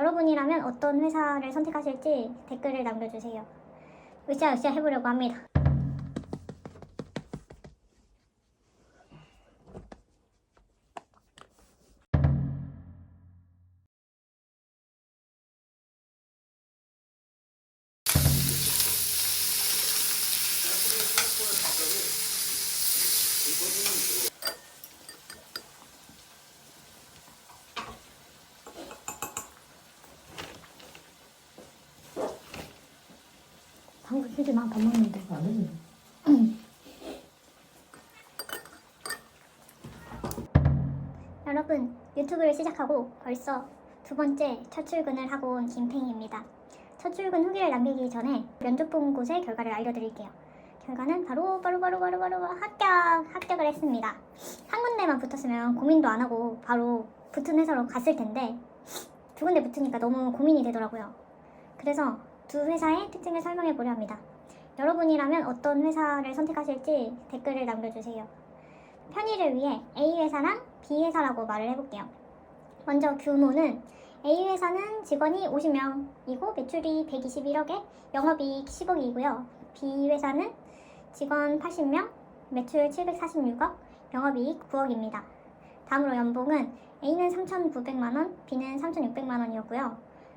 여러분이라면 어떤 회사를 선택하실지 댓글을 남겨주세요. 으쌰으쌰 해보려고 합니다. 방금 휴지 나밥 먹는데. 안 되지. 여러분 유튜브를 시작하고 벌써 두 번째 첫 출근을 하고 온 김팽입니다. 첫 출근 후기를 남기기 전에 면접 본 곳의 결과를 알려드릴게요. 결과는 바로 바로 바로 바로 바로 합격 합격을 했습니다. 한 군데만 붙었으면 고민도 안 하고 바로 붙은 회사로 갔을 텐데 두 군데 붙으니까 너무 고민이 되더라고요. 그래서 두 회사의 특징을 설명해 보려 합니다. 여러분이라면 어떤 회사를 선택하실지 댓글을 남겨주세요. 편의를 위해 A 회사랑 B 회사라고 말을 해볼게요. 먼저 규모는 A 회사는 직원이 50명이고 매출이 121억에 영업이익 10억이고요. B 회사는 직원 80명, 매출 746억, 영업이익 9억입니다. 다음으로 연봉은 A는 3,900만원, B는 3,600만원이었고요.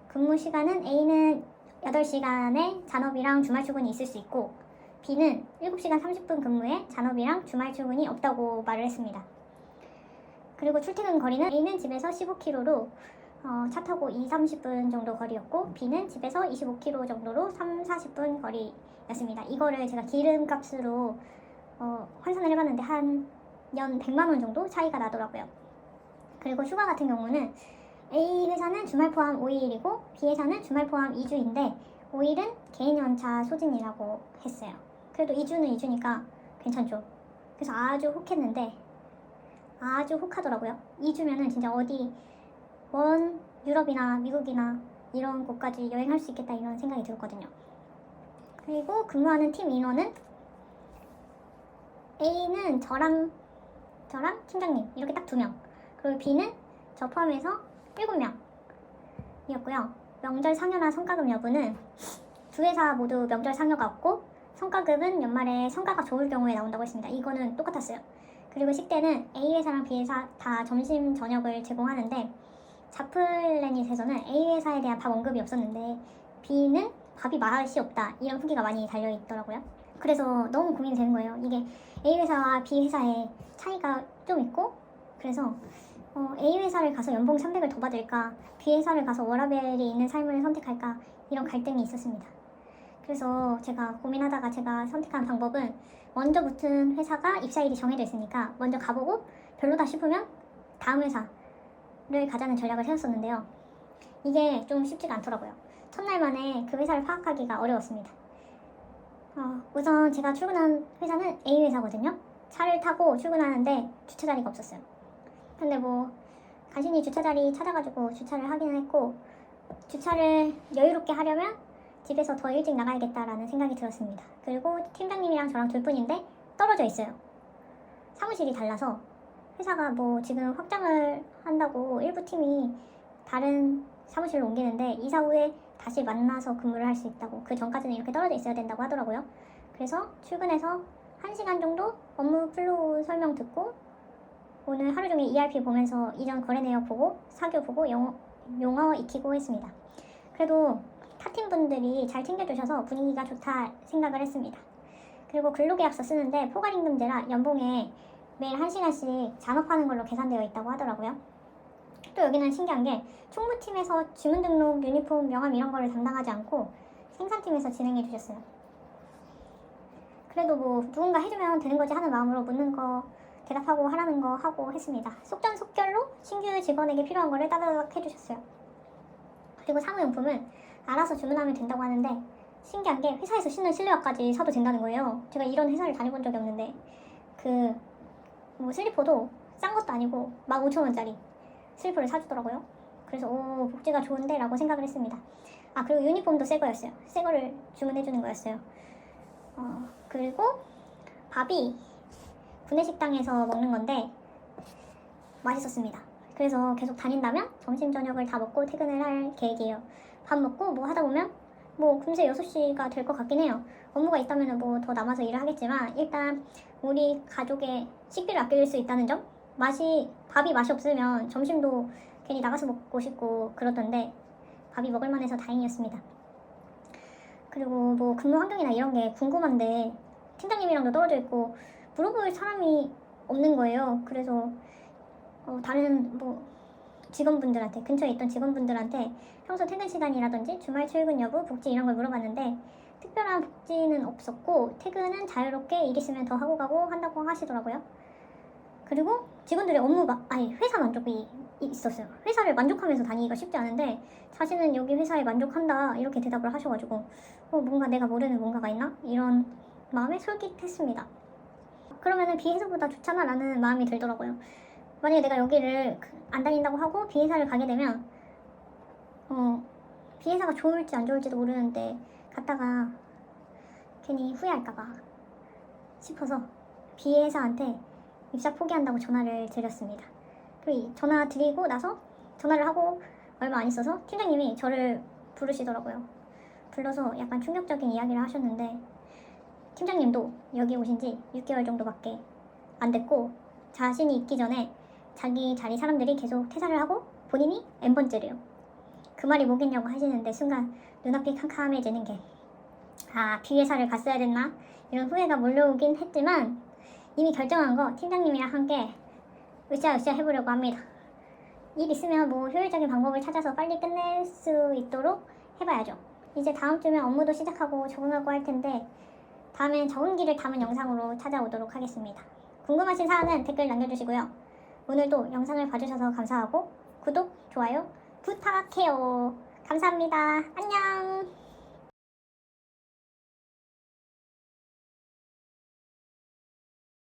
근무 시간은 A는 8시간의 잔업이랑 주말 출근이 있을 수 있고 B는 7시간 30분 근무에 잔업이랑 주말 출근이 없다고 말을 했습니다. 그리고 출퇴근 거리는 A는 집에서 15km로 어, 차 타고 2, 30분 정도 거리였고 B는 집에서 25km 정도로 3, 40분 거리였습니다. 이거를 제가 기름값으로 어, 환산을 해봤는데 한 연 100만 원 정도 차이가 나더라고요. 그리고 휴가 같은 경우는 A 회사는 주말 포함 5일이고 B 회사는 주말 포함 2주인데 5일은 개인 연차 소진이라고 했어요. 그래도 2주는 2주니까 괜찮죠. 그래서 아주 혹했는데 아주 혹하더라고요. 2주면은 진짜 어디 먼 유럽이나 미국이나 이런 곳까지 여행할 수 있겠다 이런 생각이 들었거든요. 그리고 근무하는 팀 인원은 A는 저랑 저랑 팀장님 이렇게 딱 두 명. 그리고 B는 저 포함해서 7명이었고요. 명절 상여나 성과급 여부는 두 회사 모두 명절 상여가 없고 성과급은 연말에 성과가 좋을 경우에 나온다고 했습니다. 이거는 똑같았어요. 그리고 식대는 A 회사랑 B 회사 다 점심 저녁을 제공하는데 자플래닛에서는 A 회사에 대한 밥 언급이 없었는데 B는 밥이 맛이 없다 이런 후기가 많이 달려 있더라고요. 그래서 너무 고민이 되는 거예요. 이게 A 회사와 B 회사의 차이가 좀 있고 그래서 어, A 회사를 가서 연봉 300을 더 받을까 B 회사를 가서 워라벨이 있는 삶을 선택할까 이런 갈등이 있었습니다. 그래서 제가 고민하다가 제가 선택한 방법은 먼저 붙은 회사가 입사일이 정해져 있으니까 먼저 가보고 별로다 싶으면 다음 회사를 가자는 전략을 세웠었는데요. 이게 좀 쉽지가 않더라고요. 첫날 만에 그 회사를 파악하기가 어려웠습니다. 어, 우선 제가 출근한 회사는 A 회사거든요. 차를 타고 출근하는데 주차 자리가 없었어요. 근데 뭐 간신히 주차 자리 찾아가지고 주차를 하기는 했고 주차를 여유롭게 하려면 집에서 더 일찍 나가야겠다라는 생각이 들었습니다. 그리고 팀장님이랑 저랑 둘 뿐인데 떨어져 있어요. 사무실이 달라서 회사가 뭐 지금 확장을 한다고 일부 팀이 다른 사무실로 옮기는데 이사 후에 다시 만나서 근무를 할 수 있다고 그 전까지는 이렇게 떨어져 있어야 된다고 하더라고요. 그래서 출근해서 1시간 정도 업무 플로우 설명 듣고 오늘 하루 종일 ERP 보면서 이전 거래 내역 보고 사교 보고 영어, 용어 익히고 했습니다. 그래도 타팀 분들이 잘 챙겨주셔서 분위기가 좋다 생각을 했습니다. 그리고 근로계약서 쓰는데 포괄임금제라 연봉에 매일 1시간씩 잔업하는 걸로 계산되어 있다고 하더라고요. 또 여기는 신기한 게 총무팀에서 주문 등록, 유니폼, 명함 이런 거를 담당하지 않고 생산팀에서 진행해 주셨어요. 그래도 뭐 누군가 해주면 되는 거지 하는 마음으로 묻는 거 대답하고 하라는 거 하고 했습니다. 속전속결로 신규 직원에게 필요한 거를 따다닥 해주셨어요. 그리고 사무용품은 알아서 주문하면 된다고 하는데 신기한 게 회사에서 신는 실내화까지 사도 된다는 거예요. 제가 이런 회사를 다녀본 적이 없는데 그 뭐 슬리퍼도 싼 것도 아니고 15,000원짜리 슬리퍼를 사주더라고요. 그래서 오 복지가 좋은데 라고 생각을 했습니다. 아 그리고 유니폼도 새 거였어요. 새 거를 주문해 주는 거였어요. 어 그리고 밥이 구내식당에서 먹는 건데 맛있었습니다. 그래서 계속 다닌다면 점심 저녁을 다 먹고 퇴근을 할 계획이에요. 밥 먹고 뭐 하다 보면 뭐 금세 6시가 될 것 같긴 해요. 업무가 있다면 뭐 더 남아서 일을 하겠지만 일단 우리 가족의 식비를 아낄 수 있다는 점 맛이 밥이 맛이 없으면 점심도 괜히 나가서 먹고 싶고 그러던데 밥이 먹을 만해서 다행이었습니다. 그리고 뭐 근무 환경이나 이런 게 궁금한데 팀장님이랑도 떨어져 있고 물어볼 사람이 없는 거예요. 그래서 어, 다른 뭐 직원분들한테 근처에 있던 직원분들한테 평소 퇴근 시간이라든지 주말 출근 여부, 복지 이런 걸 물어봤는데 특별한 복지는 없었고 퇴근은 자유롭게 일 있으면 더 하고 가고 한다고 하시더라고요. 그리고 직원들의 업무 마, 아니 회사 만족이 이- 있었어요. 회사를 만족하면서 다니기가 쉽지 않은데 자신은 여기 회사에 만족한다 이렇게 대답을 하셔가지고 어, 뭔가 내가 모르는 뭔가가 있나 이런 마음에 솔깃했습니다. 그러면은 비회사보다 좋잖아 라는 마음이 들더라고요. 만약에 내가 여기를 그- 안 다닌다고 하고 비회사를 가게 되면 어 비회사가 좋을지 안 좋을지도 모르는데 갔다가 괜히 후회할까봐 싶어서 비회사한테 입사 포기한다고 전화를 드렸습니다. 그리고 이 전화 드리고 나서 전화를 하고 얼마 안 있어서 팀장님이 저를 부르시더라고요. 불러서 약간 충격적인 이야기를 하셨는데 팀장님도 여기 오신 지 6개월 정도밖에 안 됐고 자신이 있기 전에 자기 자리 사람들이 계속 퇴사를 하고 본인이 N번째래요. 그 말이 뭐겠냐고 하시는데 순간 눈앞이 캄캄해지는 게 아, 비회사를 갔어야 됐나? 이런 후회가 몰려오긴 했지만 이미 결정한 거 팀장님이랑 함께 으쌰으쌰 해보려고 합니다. 일 있으면 뭐 효율적인 방법을 찾아서 빨리 끝낼 수 있도록 해봐야죠. 이제 다음 주면 업무도 시작하고 적응하고 할 텐데 다음엔 적응기를 담은 영상으로 찾아오도록 하겠습니다. 궁금하신 사항은 댓글 남겨주시고요. 오늘도 영상을 봐주셔서 감사하고 구독, 좋아요 부탁해요. 감사합니다. 안녕!